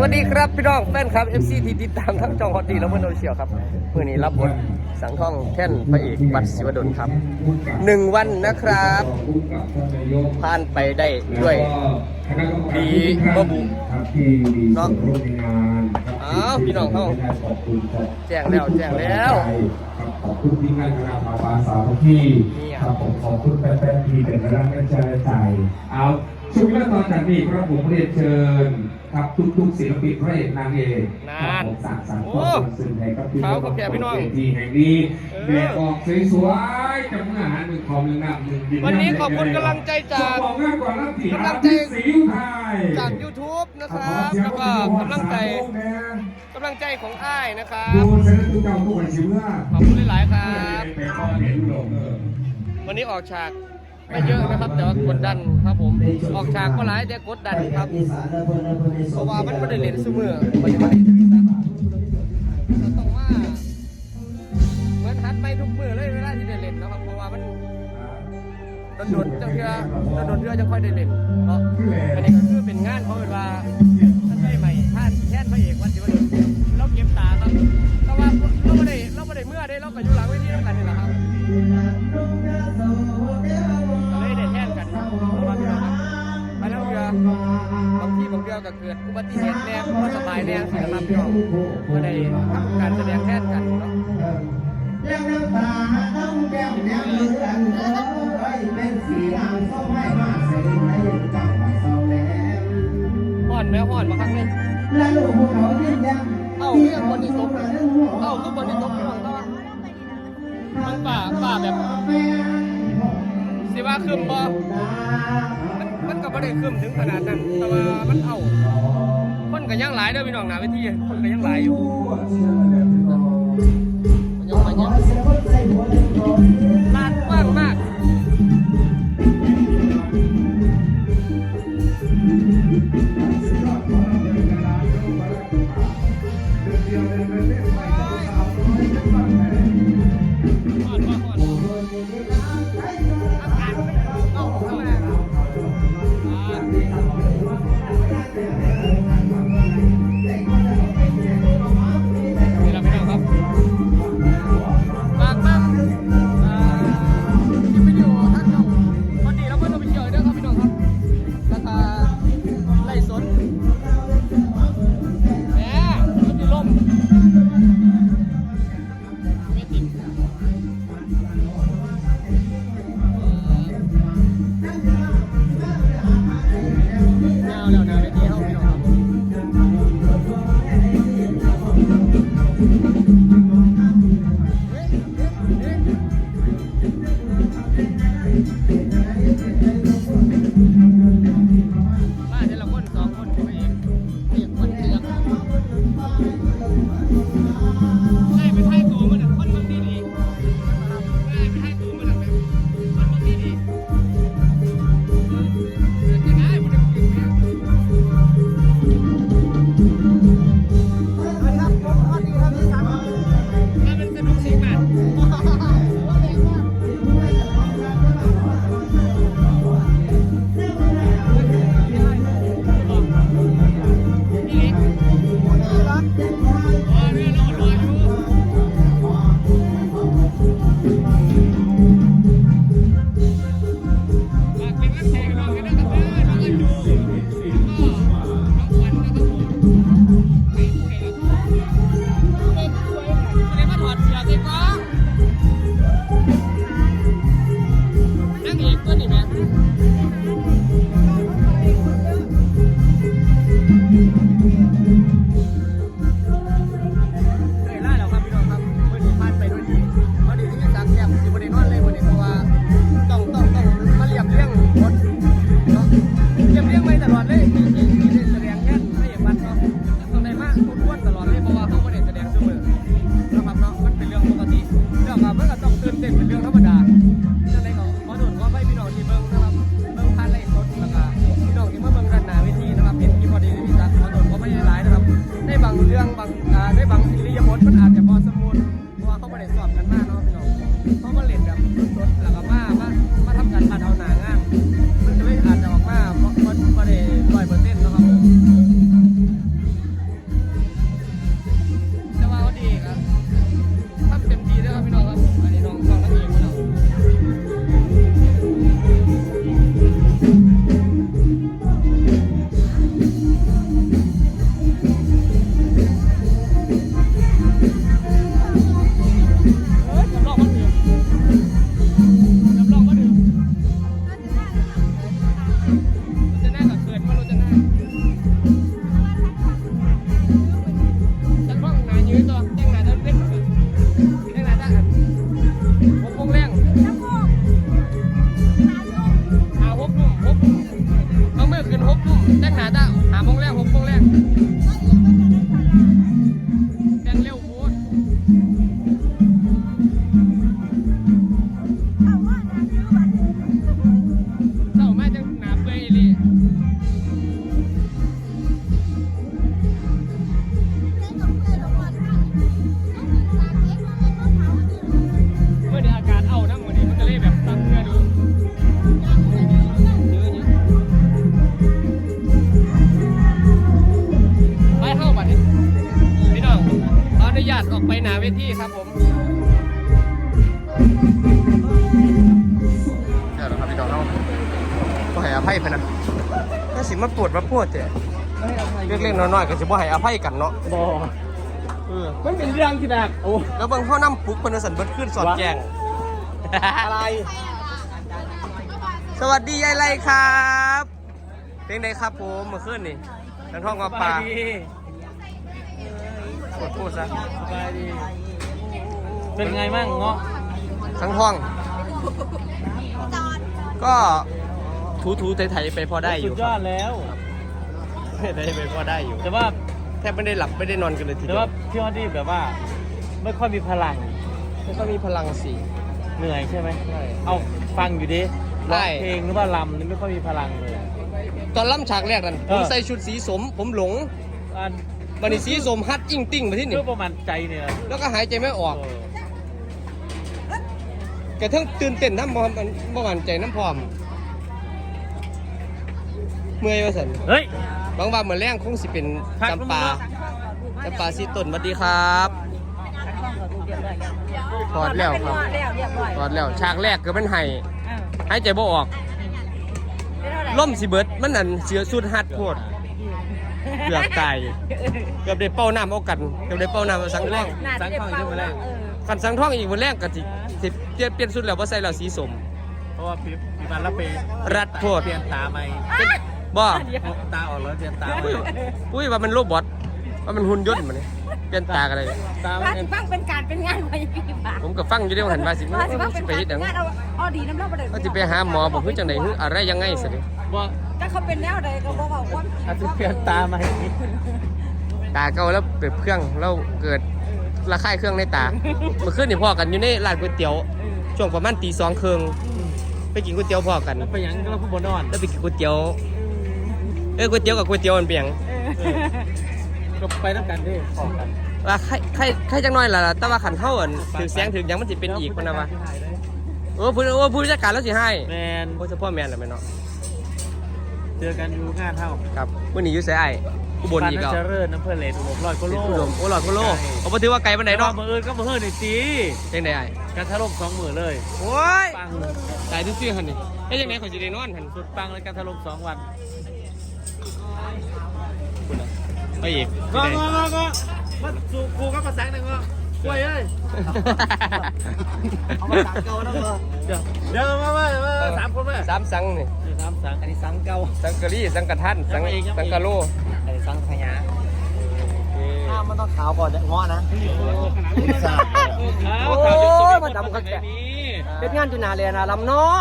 วัสดีครับพี่น้องแฟนครับ FC ที่ติดตามทั้งจองฮอตดีและเพื่อนโอเชียครับเมื่อนี้รับบทสังท่องแท่นพระเอกบัตรศิวดลครับหนึ่งวันนะครับ ผ่านไปได้ด้วยดีบ่บุครับที่มีส่วนร่วมในงานครับอ้าวพี่น้องเขาแจ้งแล้วแจ้งแล้วขอบคุณที่งานคณะภาษาสาวที่เนี่ยครับผมขอบคุณแฟนๆที่เป็นกำลังใจใจเอาช่วงเวลาตอนจากนี้ครับผมเรียนเชิญ ครับทุกๆศิลปินพระเอกนางเอกนานครับผมสั่งสรรค์โอ้ความสื่อให้กับพี่ขาวกับแกพี่น้องเวทีแห่งนี้เออเรียกออกสวยๆกับงานหนึ่งของหนึ่งนำหนึ่งยิ้มวันนี้ขอบคุณกำลังใจจากบอกงานก่อนรับถีกำลังใจสีอุทัยจาก YouTube นะครับแล้วก็กำลังใจกำลังใจของอ้ายนะครับดูเซนตุเก่าตัวชิวว่าขอบคุณหลายๆครับไปข้อเห็นลงเออวันนี้ออกฉาก ไม่เยอะนะครับแต่ว่ากดดันครับผมออกฉากก็หลายแต่กดดันครับเพราะว่ามันไม่ได้เล่นซุมือมันไม่ได้เราต้องว่าเหมือนหัดไปทุกมือเลยเวลาที่ได้เล่นนะครับเพราะว่ามันโดนเจ้าเทือโดนเทือจะค่อยได้เล่นเนาะอันนี้ก็คือเป็นงานเขาเป็นว่าท่านได้ใหม่ท่านแทนพระเอกวันสิวันเราเก็บตาครับแต่ว่าเราไม่ได้เราไม่ได้เมื่อได้เราก็อยู่หลังเวทีด้วยกันนี่แหละครับ ก็ได้ทำการแสดงแทนกันเนาะยังน้ำตาต้องแก้มแนมเลือนเอ้ยเป็นสีดำส้มให้มาใส่ในจังหวัดสองแลมห่อนแม่ห่อนมาครั้งนึงและลูกภูเขายิ้มย้มเอ้าเรื่องคนที่ตกเอ้าทุกคนที่ตกพี่องก็มันป่าป่าแบบสิว่าคืมบ่มันมันก็บ่ได้คืมถึงขนาดนั้นแต่ว่ามันเอาคน ก็ยังหลายเด้อพี่น้องหน้าเวทีคนก็ยังหลายอยู่ยังมายอะลานกว้างมาก งหนาตาหาโมงแรกหกโมงแรก ภัยเพิ่นนะถ้าสิมาปวดมาปวดเจ้เล็กๆน้อยๆก็สิบ่ให้อภัยกันเนาะบอเออมันเป็นเรื่องที่แบบโอ้แล้วเบิ่งพ่อน้ำปลุกเพิ่นว่าสันเบิดขึ้นสอดแจงอะไร สวัสดียายไรครับเป็นไงครับผมเมื่อคืนนี่ทั้งท้องมาปลาสบยดีปวดพูดซะสบายดีเป็นไงบ้างเงาะทั้งท้อง ก็ ถูถูไถๆไปพอได้อยู่สุดยอดแล้วได้ไปพอได้อยู่แต่ว่าแทบไม่ได้หลับไม่ได้นอนกันเลยทีแต่เดียวว่าพี่ฮอดดี้แบบว่า ไม่ค่อยมีพลังไม่ค่อยมีพลังสิ เหนื่อยใช่ไหมใช่เอาฟังอยู่ดิได้ร้องเพลงหรือว่าลำนี่ไม่ค่อยมีพลังเลย ตอนล่ำฉากแรกนั้นเอผมอใส่ชุดสีสม ผมหลงอันบันนี้สีสมฮัดอิงติ้งไปที่นี่เพื่อประมาณใจเนี่ยนะแล้วก็หายใจไม่ออกเออกระทั่งตื่นเต้นน้ำบอมบ่หวานใจน้ำพร้อม เมื่อยว่าสันเฮ้ยบางวันเหมือนแรงคงสิเป็นครับจำปาจำปาสีต้นสวัสดีครับถอดแล้วครับถอดแล้วฉากแรกก็เป็นไห้หายใจบ่ออกล่มสิเบิดมันนั่นเสือสุดฮัดโพดเกือบตายเกือบได้เป้าน้ำเอากันเกือบได้เป้าน้ำเอาสังท่องสังทองขึ้นมาแล้วกันสังท่องอีกวันแรกก็สิสิเปลี่ยนเปลี่ยนสุดแล้วว่าใส่แล้วสีสมเพราะว่าพี่พี่มันละเปย์รัดโพดเปลี่ยนตาใหม่ บ่ตาออกแล้วเปลี่ยนตาใหม่ปุ้ยปุ้ยว่ามันโรบอทว่ามันหุ่นยนต์มันนี่เปลี่ยนตากันเลยตาว่ามันสิฟังเป็นการเป็นงานไปพี่บ้าผมก็ฟังอยู่เดียวหันมาสิว่าสิฟังเป็นไปการเฮ็ดหเป็ยังนงานเอาเอาดีน้ำเล่าประเดี๋ยวว่าสิไปหาหมอบอกคือจังได๋คืออะไรยังไงสิว่าถ้าเขาเป็นแนวใดก็บอกว่าความจริงอาจจะเปลี่ยนตาใหม่ตาเก่าแล้วเปิดเครื่องแล้วเกิดระคายเครื่องในตาเมื่อคืนนี่พ่อกันอยู่ในร้านก๋วยเตี๋ยวช่วงประมาณตีสองครึ่งไปกินก๋วยเตี๋ยวพ่อกันแล้วไปหยังก็เราพูดบนนอนแล้วไปกินก๋วยเตี๋ยว เอ้ยก๋วยเตี๋ยวกับก๋วยเตี๋ยวมันเปียงก็ไปน้ำกันดิขอกันว่าใครใครใครจังน้อยล่ะแต่ว่าขันเท่าอันถึงแสงถึงหยังมันสิเป็นอีกคนนะวะเออผู้เออผู้จัดการแล้วสิให้แมนโอ้เฉพาะแมนแหละแม่เนาะเจอกันอยู่งานเท่าครับวันนี้อยู่ไสไอ้อุบลอีกบ้านแล้วน่าจะเริ่น้ำเพลินเลดอุดมลอยก็โลอุดมโอ้หลอดกุโลเอาไปถือว่าไกลปานไหนแต่ว่าเนาะมืออื่นก็มืออื่นนี่ตียังไงไอ้กันทะลมสองมือเลยโอ้ยปังตายซื่อๆหันนี่เอ้ยยังไงขอยสิได้นอนหันสุดปังเลยกันทะลมสองวัน ไปอีกก็ก็ก็ก็มาสู่กูก็มาแสงหนึ่งก็กล้วยเอ้ยเอามาสังเก่าแล้วก็เดี๋ยวเดี๋ยวมามามาสามคนมาสามสังนี่สามสังอันนี้สังเก่าสังกะรีสังกะทันสังยังไม่อีกยังไม่สังอีกกะโลอันนี้สังขยาโอเคข้าวมันต้องขาวก่อนเงาะนะโอ้ยมันดำกักแกเฮ็ดงานจุนาเลยนะลำเนาะ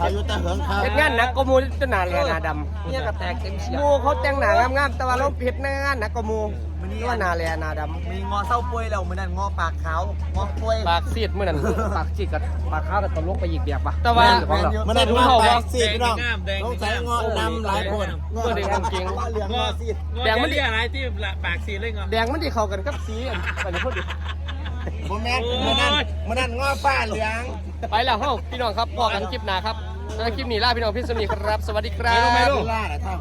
อาอยุตะเหิงครับเฮ็ดงานหนักกว่าหมู่จุนาเลยนะดำเนี่ยก็แตกเต็มเสียหมูเขาแต่งหน้างามๆแต่ว่าเราเฮ็ดงานหนักกว่าหมู่ตัวหนาเลยนาดำมีงอเศร้าป่วยแล้วมันนั่นงอปากขาวงอป่วยปากซีดเมื่อนั้นปากซีดกับปากขาวกับตลกไปอีกแบบปะแต่ว่ามันได้นั่นงอปากซีดพี่น้องต้องใส่งอนำหลายคนเมื่อเด็กเก่งเหลืองงอซีดแดงมันดิอะไรที่ปากซีดเลยงอแดงมันที่เข้ากันกับสีอันไปเลยพูดดิโมแมนมันนั่นมันนั่นงอป้าเหลือง ไปแล้วเฮ้าพี่น้องครับพอกันคลิปหน้าครับ แล้วคลิปนี้ลาพี่น้องพี่สมีครับ สวัสดีครับไม่รู้ล่าอะท่า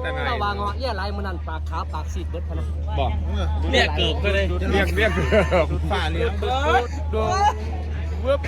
แต่ไหนวางเงาะเยี่ยไรมันนั่นปากขาวปากซีดเบิดพะนะบอกเรียกเกิบไปเลยเรียกเรียกฝ่าเหลืองดูเวิบ